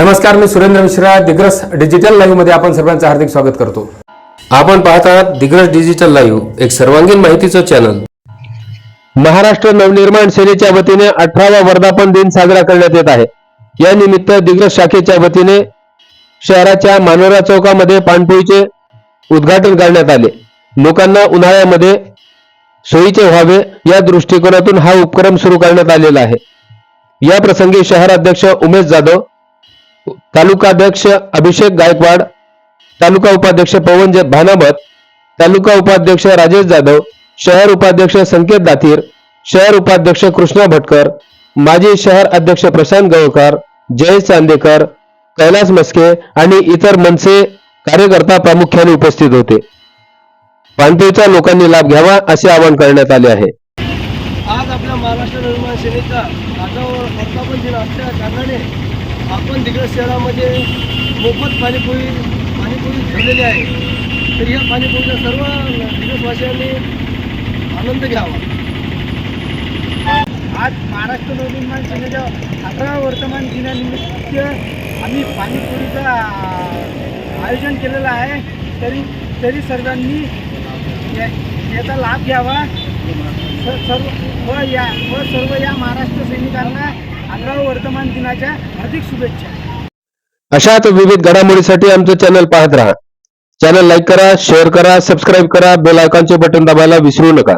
नमस्कार मी सुरेंद्र मिश्रा दिग्रस डिजिटल लाईव्हमध्ये आपण सर्वांचं हार्दिक स्वागत करतो. आपण पाहत आहात दिग्रस डिजिटल लाईव्ह एक सर्वांगीण माहितीचं चॅनल महाराष्ट्र नवनिर्माण सेनेच्या वतीने अठरावा वर्धापन दिन साजरा करण्यात येत आहे. या निमित्त दिग्रस शाखेच्या वतीने शहराच्या मानोरा चौकामध्ये पाणपोईचे उद्घाटन करण्यात आले. लोकांना उन्हाळ्यामध्ये सोयीचे व्हावे या दृष्टिकोनातून हा उपक्रम सुरू करण्यात आलेला आहे. या प्रसंगी शहराध्यक्ष उमेश जाधव तालुकाध्यक्ष अभिषेक गायकवाड तालुका उपाध्यक्ष पवन ज- भानामत तालुका उपाध्यक्ष राजेश जाधव शहर उपाध्यक्ष संकेत दातीर शहर उपाध्यक्ष कृष्णा भटकर माजी शहर अध्यक्ष प्रशांत गवळकर जयेश चांदेकर कैलास मस्के आणि इतर मनसे कार्यकर्ता प्रामुख्याने उपस्थित होते. पानपेचा लोकांनी लाभ घ्यावा असे आवाहन करण्यात आले आहे. आज आपल्या महाराष्ट्र निर्माण सेनेचा असल्या कारणाने आपण तिकडे शहरामध्ये मोफत पाणीपुरी पाणीपुरी ठेवलेली आहे. तर या पाणीपुरीचा सर्व दिग्रसवासियांनी आनंद घ्यावा. आज महाराष्ट्र नवनिर्माण सेनेच्या अकरा वर्तमान दिनानिमित्त आम्ही पाणीपुरीचं आयोजन केलेलं आहे. तरी तरी सर्वांनी या- याचा लाभ घ्यावा. सर्व व या व सर्व या महाराष्ट्र सैनिकांना अठराव्या वर्तमान दिनाच्या हार्दिक शुभेच्छा. अशाच विविध घडामोडीसाठी आमचं चॅनल पाहत राहा. चॅनल लाईक करा शेअर करा सबस्क्राईब करा बेल आयकॉनचे बटन दाबायला विसरू नका.